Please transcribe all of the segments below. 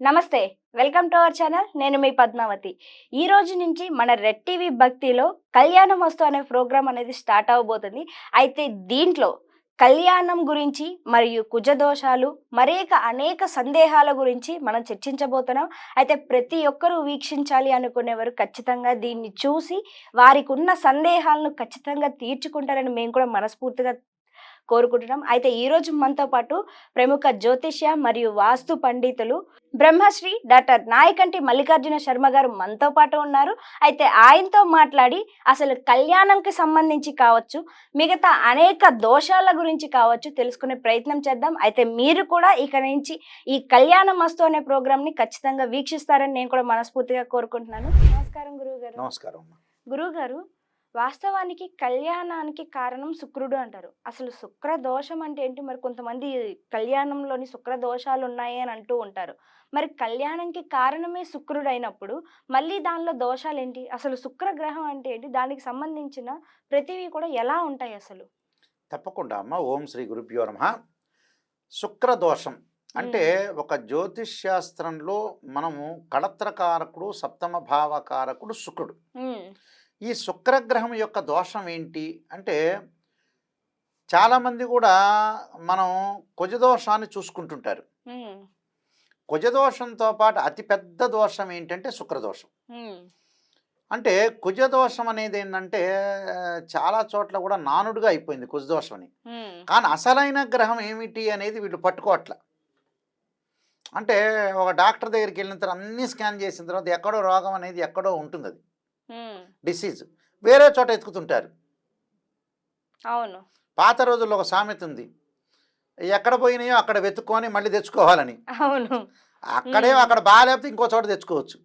నమస్తే welcome to our channel. నేను మీ పద్మావతి. ఈ రోజు నుంచి మన రెడ్ టీవీ భక్తిలో కళ్యాణం వస్తు అనే ప్రోగ్రాం అనేది స్టార్ట్ అవబోతుంది. అయితే దీంట్లో కళ్యాణం గురించి మరియు కుజదోషాలు మరేక అనేక సందేహాల గురించి మనం చర్చించబోతున్నాం. అయితే ప్రతి ఒక్కరూ వీక్షించాలి అనుకునేవారు ఖచ్చితంగా దీన్ని చూసి వారికి ఉన్న సందేహాలను ఖచ్చితంగా తీర్చుకుంటారని మేము కూడా మనస్ఫూర్తిగా కోరుకుంటున్నాం. అయితే ఈ రోజు మనతో పాటు ప్రముఖ జ్యోతిష్య మరియు వాస్తు పండితులు బ్రహ్మశ్రీ డాక్టర్ నాయకంటి మల్లికార్జున శర్మ గారు మనతో పాటు ఉన్నారు. అయితే ఆయనతో మాట్లాడి అసలు కళ్యాణంకి సంబంధించి కావచ్చు మిగతా అనేక దోషాల గురించి కావచ్చు తెలుసుకునే ప్రయత్నం చేద్దాం. అయితే మీరు కూడా ఇక నుంచి ఈ కళ్యాణం మస్తు అనే ప్రోగ్రామ్ని ఖచ్చితంగా వీక్షిస్తారని నేను కూడా మనస్ఫూర్తిగా కోరుకుంటున్నాను. నమస్కారం గురువు గారు నమస్కారం గురువు గారు వాస్తవానికి కళ్యాణానికి కారణం శుక్రుడు అంటారు. అసలు శుక్ర దోషం అంటే ఏంటి? మరి కొంతమంది కళ్యాణంలోని శుక్ర దోషాలు ఉన్నాయి అని అంటూ ఉంటారు. మరి కళ్యాణంకి కారణమే శుక్రుడు అయినప్పుడు మళ్ళీ దానిలో దోషాలు ఏంటి? అసలు శుక్ర గ్రహం అంటే ఏంటి? దానికి సంబంధించిన ప్రతివి కూడా ఎలా ఉంటాయి అసలు? తప్పకుండా. అమ్మ ఓం శ్రీ గురుభ్యో నమ. శుక్రదోషం అంటే ఒక జ్యోతిష్ శాస్త్రంలో మనము కళత్రకారకుడు సప్తమ భావకారకుడు శుక్రుడు. ఈ శుక్రగ్రహం యొక్క దోషం ఏంటి? అంటే చాలామంది కూడా మనం కుజదోషాన్ని చూసుకుంటుంటారు. కుజదోషంతో పాటు అతిపెద్ద దోషం ఏంటంటే శుక్రదోషం అంటే కుజదోషం అనేది ఏంటంటే చాలా చోట్ల కూడా నానుడుగా అయిపోయింది కుజదోషం అని. కానీ అసలైన గ్రహం ఏమిటి అనేది వీళ్ళు పట్టుకోవట్ల. అంటే ఒక డాక్టర్ దగ్గరికి వెళ్ళిన తర్వాత అన్ని స్కాన్ చేసిన తర్వాత ఎక్కడో రోగం అనేది ఎక్కడో ఉంటుంది అది డిసీజ్ వేరే చోట ఎత్తుకుతుంటారు. అవును. పాత రోజుల్లో ఒక సామెత ఉంది. ఎక్కడ పోయినాయో అక్కడ వెతుక్కొని మళ్ళీ తెచ్చుకోవాలని. అవును. అక్కడే. అక్కడ బాగాలేకపోతే ఇంకో చోట తెచ్చుకోవచ్చు.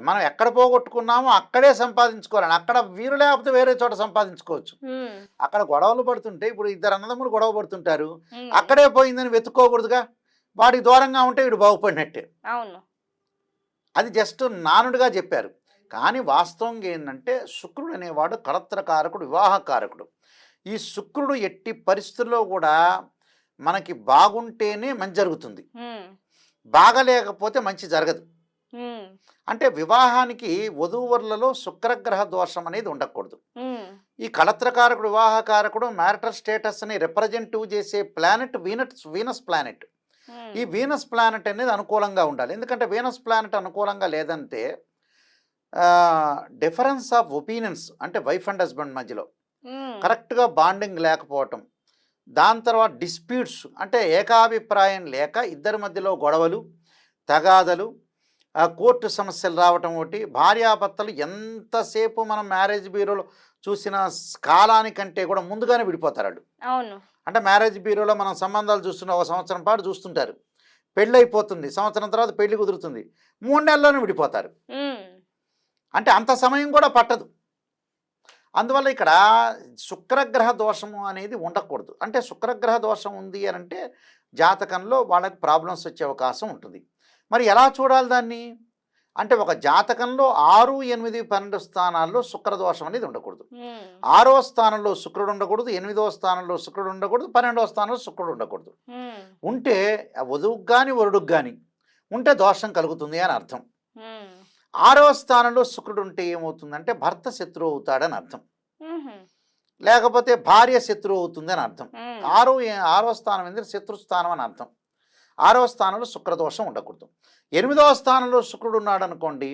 మనం ఎక్కడ పోగొట్టుకున్నామో అక్కడే సంపాదించుకోవాలని. అక్కడ వీరు లేకపోతే వేరే చోట సంపాదించుకోవచ్చు. అక్కడ గొడవలు పడుతుంటే ఇప్పుడు ఇద్దరు అన్నదమ్ములు గొడవ పడుతుంటారు. అక్కడే పోయిందని వెతుక్కోకూడదుగా. వాడికి దూరంగా ఉంటే వీడు బాగుపడినట్టే. అవును. అది జస్ట్ నానుడిగా చెప్పారు. కానీ వాస్తవంగా ఏంటంటే శుక్రుడు అనేవాడు కలత్రకారకుడు వివాహకారకుడు. ఈ శుక్రుడు ఎట్టి పరిస్థితుల్లో కూడా మనకి బాగుంటేనే మంచి జరుగుతుంది. బాగలేకపోతే మంచి జరగదు. అంటే వివాహానికి వధూవరులలో శుక్రగ్రహ దోషం అనేది ఉండకూడదు. ఈ కళత్రకారకుడు వివాహకారకుడు మ్యారిటల్ స్టేటస్ని రిప్రజెంటివ్ చేసే ప్లానెట్ వీనస్ వీనస్ ప్లానెట్. ఈ వీనస్ ప్లానెట్ అనేది అనుకూలంగా ఉండాలి. ఎందుకంటే వీనస్ ప్లానెట్ అనుకూలంగా లేదంటే డిఫరెన్స్ ఆఫ్ ఒపీనియన్స్ అంటే వైఫ్ అండ్ హస్బెండ్ మధ్యలో. కరెక్ట్గా బాండింగ్ లేకపోవటం. దాని తర్వాత డిస్ప్యూట్స్ అంటే ఏకాభిప్రాయం లేక ఇద్దరి మధ్యలో గొడవలు తగాదలు ఆ, కోర్టు సమస్యలు రావటం ఒకటి. భార్యాభర్తలు ఎంతసేపు మనం మ్యారేజ్ బ్యూరోలో చూసిన కాలానికంటే కూడా ముందుగానే విడిపోతారు అవును. అంటే మ్యారేజ్ బ్యూరోలో మనం సంబంధాలు చూస్తున్న ఒక సంవత్సరం పాటు చూస్తుంటారు. పెళ్ళి అయిపోతుంది సంవత్సరం తర్వాత పెళ్ళి కుదురుతుంది. మూడు నెలల్లోనే విడిపోతారు. అంటే అంత సమయం కూడా పట్టదు. అందువల్ల ఇక్కడ శుక్రగ్రహ దోషము అనేది ఉండకూడదు. అంటే శుక్రగ్రహ దోషం ఉంది అని అంటే జాతకంలో వాళ్ళకి ప్రాబ్లమ్స్ వచ్చే అవకాశం ఉంటుంది. మరి ఎలా చూడాలి దాన్ని? అంటే ఒక జాతకంలో ఆరు ఎనిమిది పన్నెండు స్థానాల్లో శుక్రదోషం అనేది ఉండకూడదు. ఆరో స్థానంలో శుక్రుడు ఉండకూడదు ఎనిమిదవ స్థానంలో శుక్రుడు ఉండకూడదు పన్నెండవ స్థానంలో శుక్రుడు ఉండకూడదు. ఉంటే వధువుకు కానీ వరుడుకు కానీ ఉంటే దోషం కలుగుతుంది అని అర్థం. ఆరవ స్థానంలో శుక్రుడు ఉంటే ఏమవుతుందంటే భర్త శత్రువు అవుతాడని అర్థం. లేకపోతే భార్య శత్రువు అవుతుంది అని అర్థం. ఆరో ఆరో స్థానం ఎందుకు శత్రు స్థానం అని అర్థం. ఆరవ స్థానంలో శుక్రదోషం ఉండకూడదు. ఎనిమిదవ స్థానంలో శుక్రుడు ఉన్నాడు అనుకోండి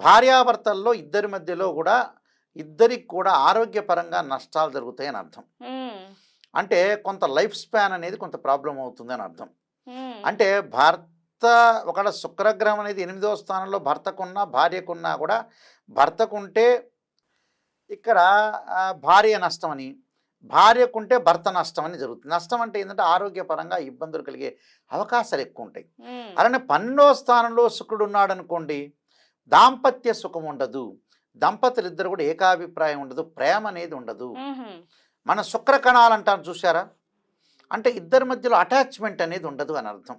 భార్యాభర్తల్లో ఇద్దరి మధ్యలో కూడా ఇద్దరికి కూడా ఆరోగ్యపరంగా నష్టాలు జరుగుతాయని అర్థం. ఉమ్, అంటే కొంత లైఫ్ స్పాన్ అనేది కొంత ప్రాబ్లం అవుతుంది అని అర్థం. అంటే భర్త ఒకవేళ శుక్రగ్రహం అనేది ఎనిమిదవ స్థానంలో భర్తకున్నా భార్యకున్నా కూడా భర్తకుంటే ఇక్కడ భార్య నష్టం అని భార్యకుంటే భర్త నష్టం అని జరుగుతుంది. నష్టం అంటే ఏంటంటే ఆరోగ్యపరంగా ఇబ్బందులు కలిగే అవకాశాలు ఎక్కువ ఉంటాయి అలానే పన్నెండవ స్థానంలో శుక్రుడు ఉన్నాడు అనుకోండి దాంపత్య సుఖం ఉండదు. దంపతులు ఇద్దరు కూడా ఏకాభిప్రాయం ఉండదు. ప్రేమ అనేది ఉండదు. మన శుక్ర కణాలు అంటారు చూసారా అంటే ఇద్దరి మధ్యలో అటాచ్మెంట్ అనేది ఉండదు అని అర్థం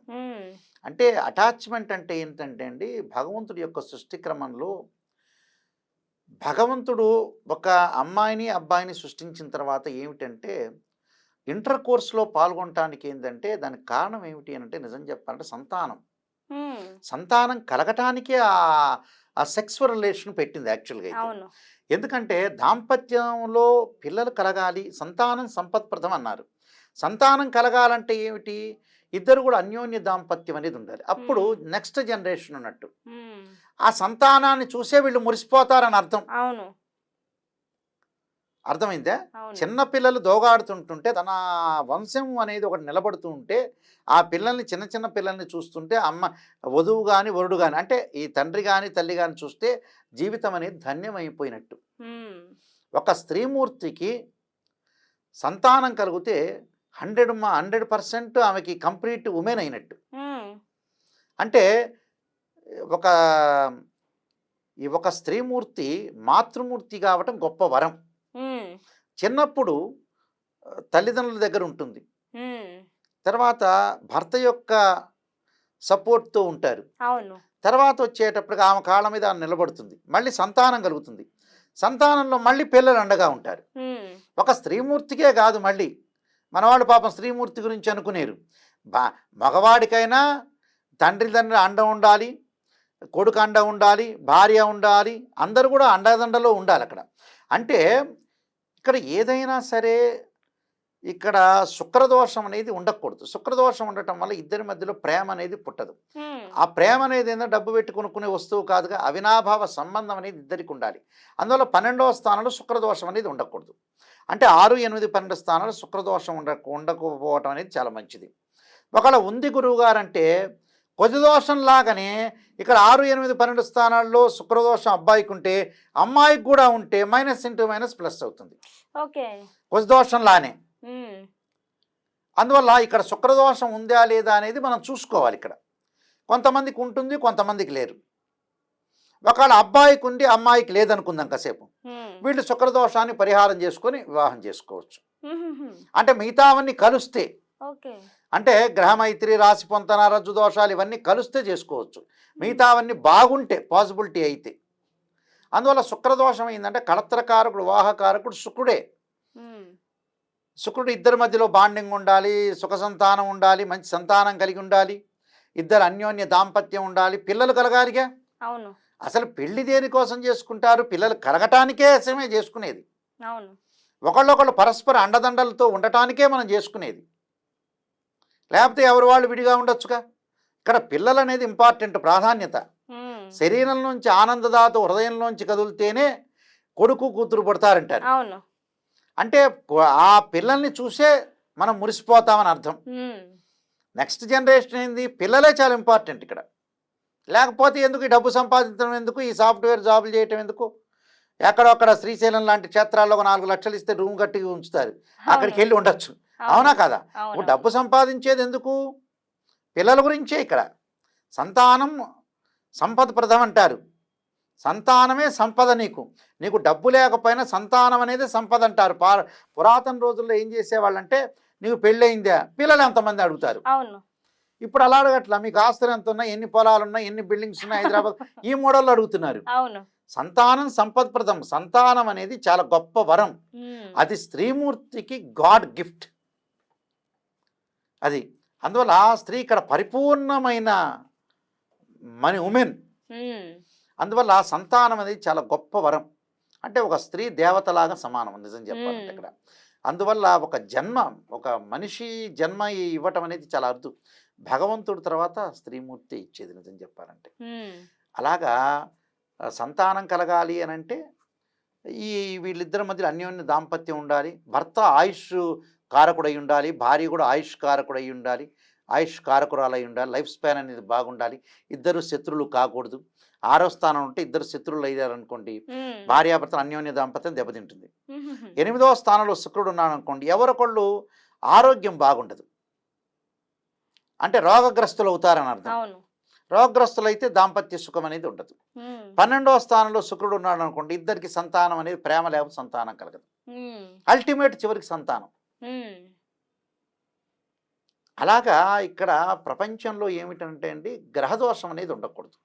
అంటే అటాచ్మెంట్ అంటే ఏంటంటే అండి భగవంతుడి యొక్క సృష్టి క్రమంలో భగవంతుడు ఒక అమ్మాయిని అబ్బాయిని సృష్టించిన తర్వాత ఏమిటంటే ఇంటర్ కోర్స్లో పాల్గొనటానికి ఏంటంటే దానికి కారణం ఏమిటి అని అంటే నిజం చెప్పాలంటే సంతానం. సంతానం కలగటానికే ఆ ఆ సెక్స్ రిలేషన్ పెట్టింది యాక్చువల్గా ఎందుకంటే దాంపత్యంలో పిల్లలు కలగాలి సంతానం సంపత్ప్రదం అన్నారు. సంతానం కలగాలంటే ఏమిటి? ఇద్దరు కూడా అన్యోన్య దాంపత్యం అనేది ఉండాలి. అప్పుడు. నెక్స్ట్ జనరేషన్ ఉన్నట్టు. ఆ సంతానాన్ని చూసే వీళ్ళు మురిసిపోతారని అర్థం. అవును. అర్థమైందా? అవును. చిన్న పిల్లలు దోగాడుతుంటుంటే తన వంశం అనేది ఒకటి నిలబడుతూ ఉంటే ఆ పిల్లల్ని చిన్న చిన్న పిల్లల్ని చూస్తుంటే అమ్మ వధువు కానీ వరుడు కానీ అంటే ఈ తండ్రి కానీ తల్లి కానీ చూస్తే జీవితం అనేది ధన్యమైపోయినట్టు. ఒక స్త్రీమూర్తికి సంతానం కలిగితే హండ్రెడ్ మా హండ్రెడ్ పర్సెంట్ ఆమెకి కంప్లీట్ ఉమెన్ అయినట్టు. అంటే ఒక ఈ ఒక స్త్రీమూర్తి మాతృమూర్తి కావటం గొప్ప వరం. చిన్నప్పుడు తల్లిదండ్రుల దగ్గర ఉంటుంది. తర్వాత భర్త యొక్క సపోర్ట్తో ఉంటారు. అవును. తర్వాత వచ్చేటప్పటికి ఆమె కాళ్ళ మీద ఆమె నిలబడుతుంది. మళ్ళీ సంతానం కలుగుతుంది. సంతానంలో మళ్ళీ పిల్లలు అండగా ఉంటారు. ఒక స్త్రీమూర్తికే కాదు మళ్ళీ. మనవాళ్ళు పాపం స్త్రీమూర్తి గురించి అనుకునేరు. బా మగవాడికైనా తండ్రి తండ్రి అండ ఉండాలి కొడుకు అండ ఉండాలి భార్య ఉండాలి అందరూ కూడా అండదండలో ఉండాలి అక్కడ. అంటే ఇక్కడ ఏదైనా సరే ఇక్కడ శుక్రదోషం అనేది ఉండకూడదు. శుక్రదోషం ఉండటం వల్ల ఇద్దరి మధ్యలో ప్రేమ అనేది పుట్టదు. ఆ ప్రేమ అనేది ఏంటంటే డబ్బు పెట్టి కొనుక్కునే వస్తువు కాదుగా అవినాభావ సంబంధం అనేది ఇద్దరికి ఉండాలి. అందువల్ల పన్నెండవ స్థానంలో శుక్రదోషం అనేది ఉండకూడదు. అంటే ఆరు ఎనిమిది పన్నెండు స్థానాలు శుక్రదోషం ఉండ ఉండకపోవటం అనేది చాలా మంచిది. ఒకవేళ ఉంది గురువు గారంటే కొద్ది దోషం లాగానే ఇక్కడ ఆరు ఎనిమిది పన్నెండు స్థానాల్లో శుక్రదోషం అబ్బాయికి ఉంటే అమ్మాయికి కూడా ఉంటే మైనస్ ఇంటూ మైనస్ ప్లస్ అవుతుంది. ఓకే. దోషం లానే. అందువల్ల ఇక్కడ శుక్రదోషం ఉందా లేదా అనేది మనం చూసుకోవాలి ఇక్కడ. కొంతమందికి ఉంటుంది కొంతమందికి లేరు. ఒకవేళ అబ్బాయికి ఉండి అమ్మాయికి లేదనుకుందాం కాసేపు. వీళ్ళు శుక్రదోషాన్ని పరిహారం చేసుకొని వివాహం చేసుకోవచ్చు. అంటే మిగతావన్నీ కలుస్తే అంటే గ్రహమైత్రి రాశి పొంతన రజ్జు దోషాలు ఇవన్నీ కలుస్తే చేసుకోవచ్చు. మిగతావన్నీ బాగుంటే పాసిబిలిటీ అయితే. అందువల్ల శుక్రదోషం ఏంటంటే కళత్రకారకుడు వివాహకారకుడు శుక్రుడే. శుక్రుడు ఇద్దరి మధ్యలో బాండింగ్ ఉండాలి సుఖ సంతానం ఉండాలి మంచి సంతానం కలిగి ఉండాలి. ఇద్దరు అన్యోన్య దాంపత్యం ఉండాలి. పిల్లలు కలగాలిగా? అవును. అసలు పెళ్ళి దేనికోసం చేసుకుంటారు? పిల్లలు కలగటానికే అసమే చేసుకునేది. అవును. ఒకళ్ళొకళ్ళు పరస్పర అండదండలతో ఉండటానికే మనం చేసుకునేది. లేకపోతే ఎవరి వాళ్ళు విడిగా ఉండొచ్చుగా? ఇక్కడ పిల్లలు అనేది ఇంపార్టెంట్ ప్రాధాన్యత. శరీరం నుంచి ఆనందదాత హృదయంలోంచి కదులుతేనే కొడుకు కూతురు పుడతారంటారు. అవును. అంటే ఆ పిల్లల్ని చూసే మనం మురిసిపోతామని అర్థం. నెక్స్ట్ జనరేషన్ ఏంది? పిల్లలే చాలా ఇంపార్టెంట్ ఇక్కడ. లేకపోతే ఎందుకు ఈ డబ్బు సంపాదించడం ఎందుకు? ఈ సాఫ్ట్వేర్ జాబులు చేయటం ఎందుకు? ఎక్కడొక్కడ శ్రీశైలం లాంటి క్షేత్రాల్లో ఒక నాలుగు లక్షలు ఇస్తే రూమ్ కట్టి ఉంచుతారు. అక్కడికి వెళ్ళి ఉండొచ్చు. అవునా. కదా? ఇప్పుడు డబ్బు సంపాదించేది ఎందుకు? పిల్లల గురించే ఇక్కడ. సంతానం సంపద ప్రదం అంటారు. సంతానమే సంపద నీకు. నీకు డబ్బు లేకపోయినా సంతానం అనేది సంపద అంటారు. పా పురాతన రోజుల్లో ఏం చేసేవాళ్ళంటే నీకు పెళ్ళయిందా? పిల్లలు ఎంతమంది అడుగుతారు? అవును. ఇప్పుడు అలా అడగట్లా మీకు ఆస్తులు ఎంత ఉన్నాయి ఎన్ని పొలాలు ఉన్నాయి ఎన్ని బిల్డింగ్స్ ఉన్నాయి హైదరాబాద్? ఈ మోడల్లో అడుగుతున్నారు. అవును. సంతానం సంపత్ప్రదం సంతానం అనేది చాలా గొప్ప వరం. అది స్త్రీమూర్తికి గాడ్ గిఫ్ట్. అది. అందువల్ల ఆ స్త్రీ ఇక్కడ పరిపూర్ణమైన మని ఉమెన్. ఉమ్, అందువల్ల ఆ సంతానం అనేది చాలా గొప్ప వరం. అంటే ఒక స్త్రీ దేవతలాగా సమానం నిజం చెప్పాలంటే. ఇక్కడ. అందువల్ల ఒక జన్మ ఒక మనిషి జన్మ ఇవ్వటం అనేది చాలా అరుదు. భగవంతుడి తర్వాత స్త్రీమూర్తి ఇచ్చేది నిజం చెప్పాలంటే. అలాగా సంతానం కలగాలి అని అంటే ఈ వీళ్ళిద్దరి మధ్యలో అన్యోన్య దాంపత్యం ఉండాలి. భర్త ఆయుష్ కారకుడై ఉండాలి. భార్య కూడా ఆయుష్ కారకుడై ఉండాలి. ఆయుష్ కారకురాలై ఉండాలి. లైఫ్ స్పాన్ అనేది బాగుండాలి. ఇద్దరు శత్రువులు కాకూడదు. ఆరో స్థానం ఉంటే ఇద్దరు శత్రువులు అయ్యారనుకోండి భార్యాభర్తల అన్యోన్య దాంపత్యం దెబ్బతింటుంది. ఎనిమిదవ స్థానంలో శుక్రుడు ఉన్నాడు అనుకోండి ఎవరొకళ్ళు ఆరోగ్యం బాగుండదు. అంటే రోగగ్రస్తులు అవుతారని అర్థం. అవును. రోగగ్రస్తులు అయితే దాంపత్య సుఖం అనేది ఉండదు. పన్నెండవ స్థానంలో శుక్రుడు ఉన్నాడు అనుకోండి ఇద్దరికి సంతానం అనేది ప్రేమ లేకపోతే సంతానం కలగదు. అల్టిమేట్ చివరికి సంతానం. అలాగా ఇక్కడ ప్రపంచంలో ఏమిటంటే అండి గ్రహదోషం అనేది ఉండకూడదు.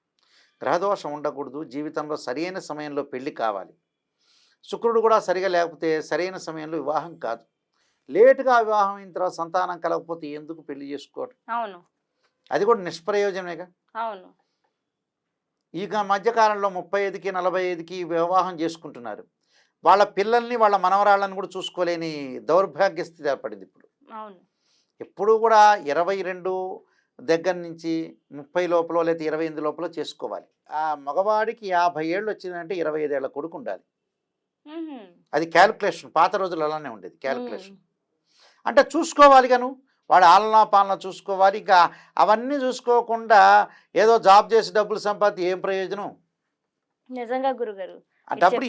గ్రహదోషం ఉండకూడదు. జీవితంలో సరైన సమయంలో పెళ్ళి కావాలి. శుక్రుడు కూడా సరిగా లేకపోతే సరైన సమయంలో వివాహం కాదు. లేటుగా వివాహం అయిన తర్వాత సంతానం కలగకపోతే ఎందుకు పెళ్ళి చేసుకోవటం? అవును. అది కూడా నిష్ప్రయోజనమేగా అవును. ఇక మధ్యకాలంలో ముప్పై ఐదుకి నలభై ఐదుకి వివాహం చేసుకుంటున్నారు. వాళ్ళ పిల్లల్ని వాళ్ళ మనవరాళ్ళని కూడా చూసుకోలేని దౌర్భాగ్య స్థితి ఏర్పడింది ఇప్పుడు. అవును. ఎప్పుడు కూడా ఇరవై రెండు దగ్గర నుంచి ముప్పై లోపల లేదా ఇరవై ఎనిమిది లోపల చేసుకోవాలి. ఆ మగవాడికి యాభై ఏళ్ళు వచ్చిందంటే ఇరవై ఐదేళ్ళ కొడుకు ఉండాలి. అది క్యాలిక్యులేషన్ పాత రోజులు అలానే ఉండేది క్యాలిక్యులేషన్ అంటే చూసుకోవాలి గాను వాడు ఆలనా పాలన చూసుకోవాలి ఇంకా అవన్నీ చూసుకోకుండా ఏదో జాబ్ చేసి డబ్బులు సంపాదించి ఏం ప్రయోజనం? నిజంగా గురుగారు.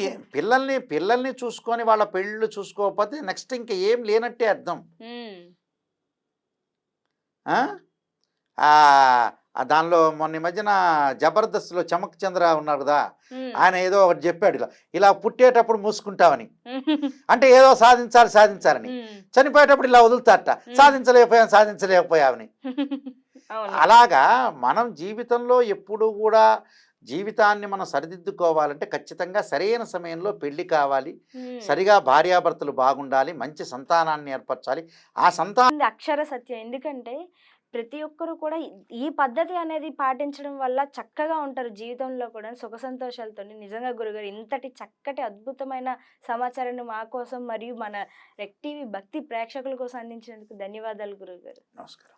ఏ- పిల్లల్ని పిల్లల్ని చూసుకొని వాళ్ళ పెళ్ళిళ్ళు చూసుకోకపోతే నెక్స్ట్ ఇంకా ఏం లేనట్టే అర్థం. దానిలో మొన్న ఈ మధ్యన జబర్దస్త్లో చమక్ చంద్ర ఉన్నారు కదా. ఆయన ఏదో ఒకటి చెప్పాడు ఇలా ఇలా పుట్టేటప్పుడు మూసుకుంటామని. అంటే ఏదో సాధించాలి సాధించాలని. చనిపోయేటప్పుడు ఇలా వదులుతారట సాధించలేకపోయాం సాధించలేకపోయామని. అలాగా మనం జీవితంలో ఎప్పుడు కూడా జీవితాన్ని మనం సరిదిద్దుకోవాలంటే ఖచ్చితంగా సరైన సమయంలో పెళ్ళి కావాలి. సరిగా భార్యాభర్తలు బాగుండాలి మంచి సంతానాన్ని ఏర్పరచాలి. ఆ సంతానం అక్షర సత్యం. ఎందుకంటే ప్రతి ఒక్కరు కూడా ఈ- ఈ పద్ధతి అనేది పాటించడం వల్ల చక్కగా ఉంటారు జీవితంలో కూడా సుఖ సంతోషాలతో నిజంగా గురుగారు ఇంతటి చక్కటి అద్భుతమైన సమాచారాన్ని మా కోసం మరియు మన రెక్ టీవీ భక్తి ప్రేక్షకుల కోసం అందించినందుకు ధన్యవాదాలు గురుగారు. నమస్కారం.